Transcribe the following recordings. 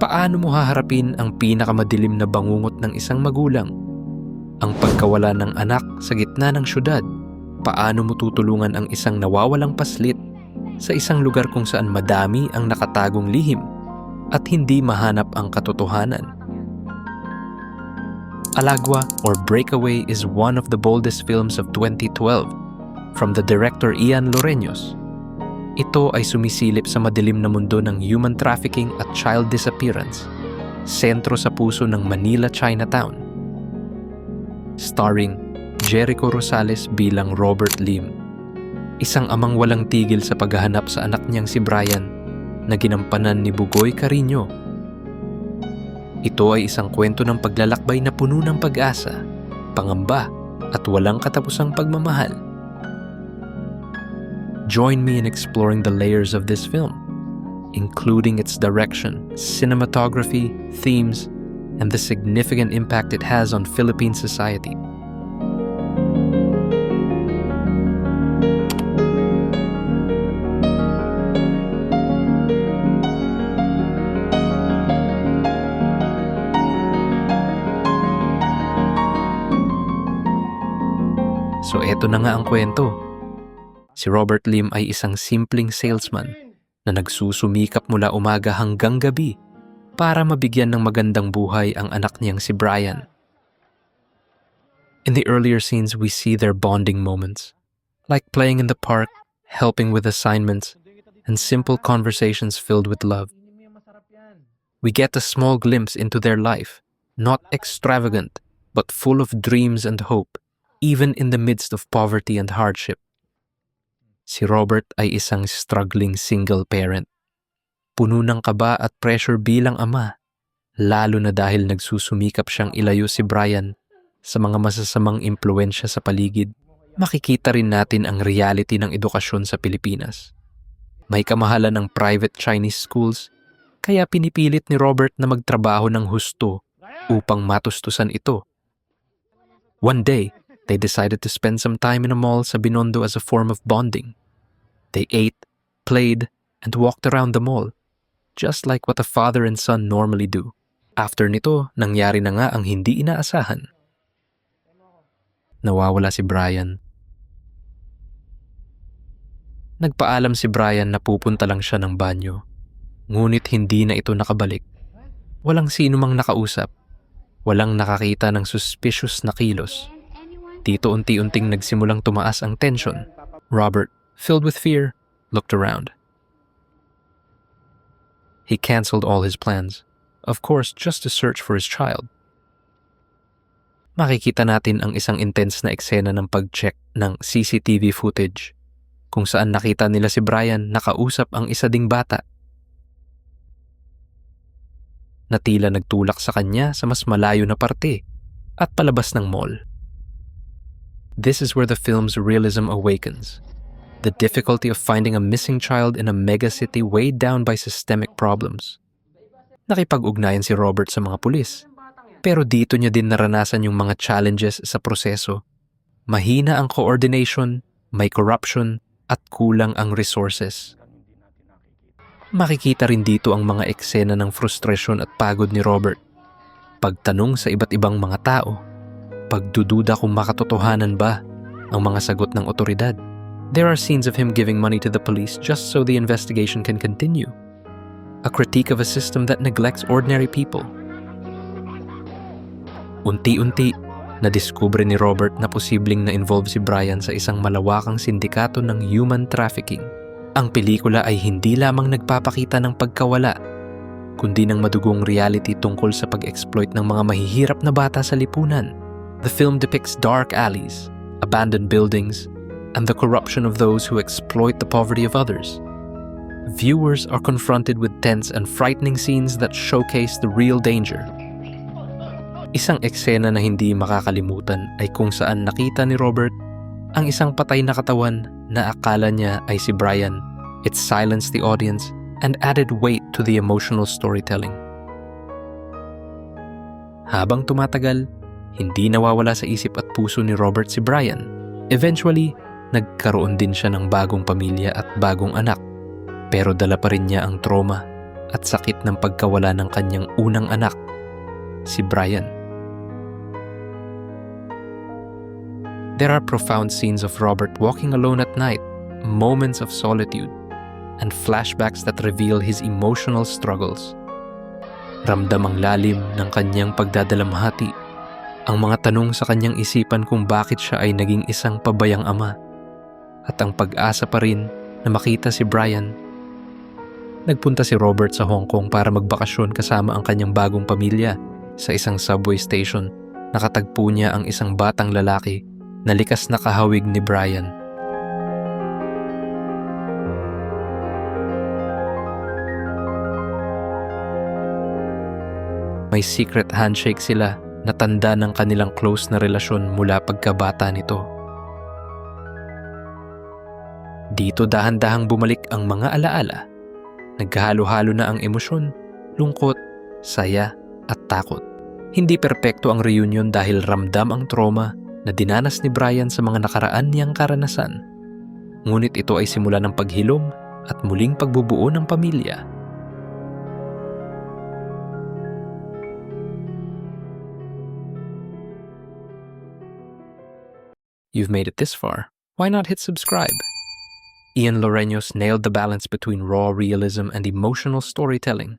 Paano mo haharapin ang pinakamadilim na bangungot ng isang magulang? Ang pagkawala ng anak sa gitna ng syudad. Paano mo tutulungan ang isang nawawalang paslit sa isang lugar kung saan madami ang nakatagong lihim at hindi mahanap ang katotohanan? Alagwa or Breakaway is one of the boldest films of 2012 from the director Ian Loreños. Ito ay sumisilip sa madilim na mundo ng human trafficking at child disappearance, sentro sa puso ng Manila, Chinatown. Starring Jericho Rosales bilang Robert Lim, isang amang walang tigil sa paghahanap sa anak niyang si Brian na ginampanan ni Bugoy Carino. Ito ay isang kwento ng paglalakbay na puno ng pag-asa, pangamba at walang katapusang pagmamahal. Join me in exploring the layers of this film, including its direction, cinematography, themes, and the significant impact it has on Philippine society. So eto na nga ang kwento. Si Robert Lim ay isang simpleng salesman na nagsusumikap mula umaga hanggang gabi para mabigyan ng magandang buhay ang anak niyang si Brian. In the earlier scenes, we see their bonding moments, like playing in the park, helping with assignments, and simple conversations filled with love. We get a small glimpse into their life, not extravagant, but full of dreams and hope, even in the midst of poverty and hardship. Si Robert ay isang struggling single parent. Puno ng kaba at pressure bilang ama, lalo na dahil nagsusumikap siyang ilayo si Brian sa mga masasamang impluensya sa paligid. Makikita rin natin ang reality ng edukasyon sa Pilipinas. May kamahalan ng private Chinese schools, kaya pinipilit ni Robert na magtrabaho ng husto upang matustusan ito. One day, they decided to spend some time in a mall sa Binondo as a form of bonding. They ate, played, and walked around the mall, just like what a father and son normally do. After nito, nangyari na nga ang hindi inaasahan. Nawawala si Brian. Nagpaalam si Brian na pupunta lang siya ng banyo. Ngunit hindi na ito nakabalik. Walang sino mang nakausap. Walang nakakita ng suspicious na kilos. Dito unti-unting nagsimulang tumaas ang tension. Robert, filled with fear, looked around. He cancelled all his plans, of course just to search for his child. Makikita natin ang isang intense na eksena ng pag-check ng CCTV footage kung saan nakita nila si Brian nakausap ang isa ding bata. Na tila nagtulak sa kanya sa mas malayo na parte at palabas ng mall. This is where the film's realism awakens. The difficulty of finding a missing child in a megacity weighed down by systemic problems. Nakipag-ugnayan si Robert sa mga pulis. Pero dito niya din naranasan yung mga challenges sa proseso. Mahina ang coordination, may corruption, at kulang ang resources. Makikita rin dito ang mga eksena ng frustration at pagod ni Robert. Pagtanong sa iba't ibang mga tao, pagdududa kung makatotohanan ba ang mga sagot ng otoridad. There are scenes of him giving money to the police just so the investigation can continue. A critique of a system that neglects ordinary people. Unti-unti, nadiskubre ni Robert na posibleng na-involve si Brian sa isang malawakang sindikato ng human trafficking. Ang pelikula ay hindi lamang nagpapakita ng pagkawala, kundi ng madugong reality tungkol sa pag-exploit ng mga mahihirap na bata sa lipunan. The film depicts dark alleys, abandoned buildings, and the corruption of those who exploit the poverty of others. Viewers are confronted with tense and frightening scenes that showcase the real danger. Isang eksena na hindi makakalimutan ay kung saan nakita ni Robert ang isang patay na katawan na akala niya ay si Brian. It silenced the audience and added weight to the emotional storytelling. Habang tumatagal, hindi nawawala sa isip at puso ni Robert si Brian. Eventually, nagkaroon din siya ng bagong pamilya at bagong anak. Pero dala pa rin niya ang trauma at sakit ng pagkawala ng kanyang unang anak, si Brian. There are profound scenes of Robert walking alone at night, moments of solitude, and flashbacks that reveal his emotional struggles. Ramdam ang lalim ng kanyang pagdadalamhati, ang mga tanong sa kanyang isipan kung bakit siya ay naging isang pabayang ama, at ang pag-asa pa rin na makita si Brian. Nagpunta si Robert sa Hong Kong para magbakasyon kasama ang kanyang bagong pamilya sa isang subway station. Nakatagpo niya ang isang batang lalaki na likas na kahawig ni Brian. May secret handshake sila na tanda ng kanilang close na relasyon mula pagkabata nito. Dito dahan-dahang bumalik ang mga alaala. Nagkahalo-halo na ang emosyon, lungkot, saya at takot. Hindi perpekto ang reunion dahil ramdam ang trauma na dinanas ni Brian sa mga nakaraan niyang karanasan. Ngunit ito ay simula ng paghilom at muling pagbubuo ng pamilya. You've made it this far. Why not hit subscribe? Ian Loreños nailed the balance between raw realism and emotional storytelling.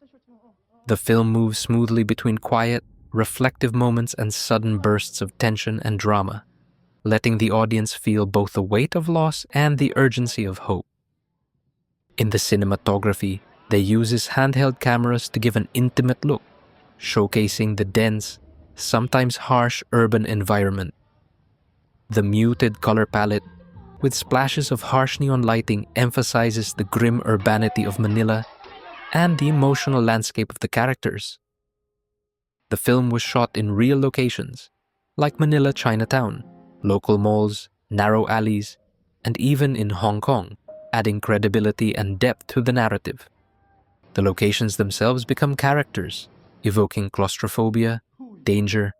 The film moves smoothly between quiet, reflective moments and sudden bursts of tension and drama, letting the audience feel both the weight of loss and the urgency of hope. In the cinematography, they uses handheld cameras to give an intimate look, showcasing the dense, sometimes harsh urban environment. The muted color palette, with splashes of harsh neon lighting, emphasizes the grim urbanity of Manila and the emotional landscape of the characters. The film was shot in real locations, like Manila Chinatown, local malls, narrow alleys, and even in Hong Kong, adding credibility and depth to the narrative. The locations themselves become characters, evoking claustrophobia, danger,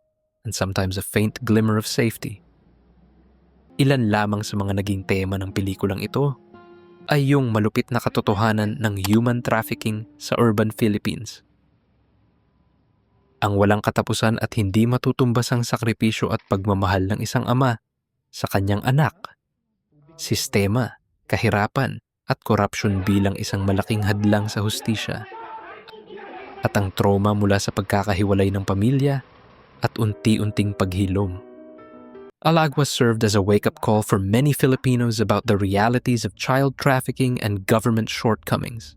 and sometimes a faint glimmer of safety. Ilan lamang sa mga naging tema ng pelikulang ito ay yung malupit na katotohanan ng human trafficking sa urban Philippines. Ang walang katapusan at hindi matutumbas ang sakripisyo at pagmamahal ng isang ama sa kanyang anak, sistema, kahirapan, at korupsyon bilang isang malaking hadlang sa hustisya. At ang trauma mula sa pagkakahiwalay ng pamilya at unti-unting paghilom. Alagwa served as a wake-up call for many Filipinos about the realities of child trafficking and government shortcomings.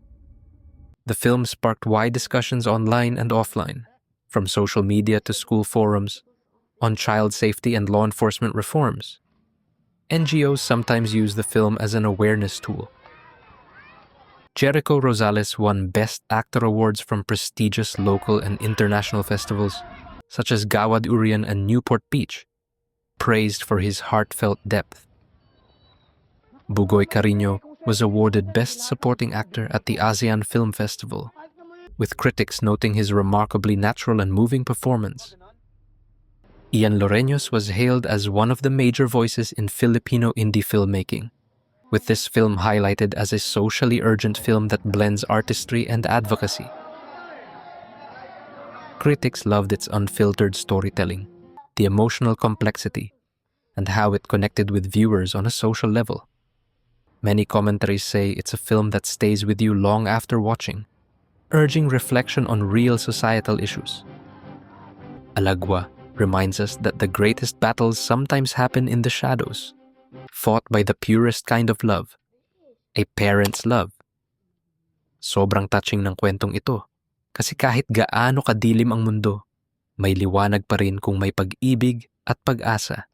The film sparked wide discussions online and offline, from social media to school forums, on child safety and law enforcement reforms. NGOs sometimes use the film as an awareness tool. Jericho Rosales won Best Actor awards from prestigious local and international festivals, such as Gawad Urian and Newport Beach, praised for his heartfelt depth. Bugoy Carino was awarded Best Supporting Actor at the ASEAN Film Festival, with critics noting his remarkably natural and moving performance. Ian Loreños was hailed as one of the major voices in Filipino indie filmmaking, with this film highlighted as a socially urgent film that blends artistry and advocacy. Critics loved its unfiltered storytelling, the emotional complexity, and how it connected with viewers on a social level. Many commentaries say it's a film that stays with you long after watching, urging reflection on real societal issues. Alagwa reminds us that the greatest battles sometimes happen in the shadows, fought by the purest kind of love, a parent's love. Sobrang touching ng kwentong ito kasi kahit gaano kadilim ang mundo, may liwanag pa rin kung may pag-ibig at pag-asa.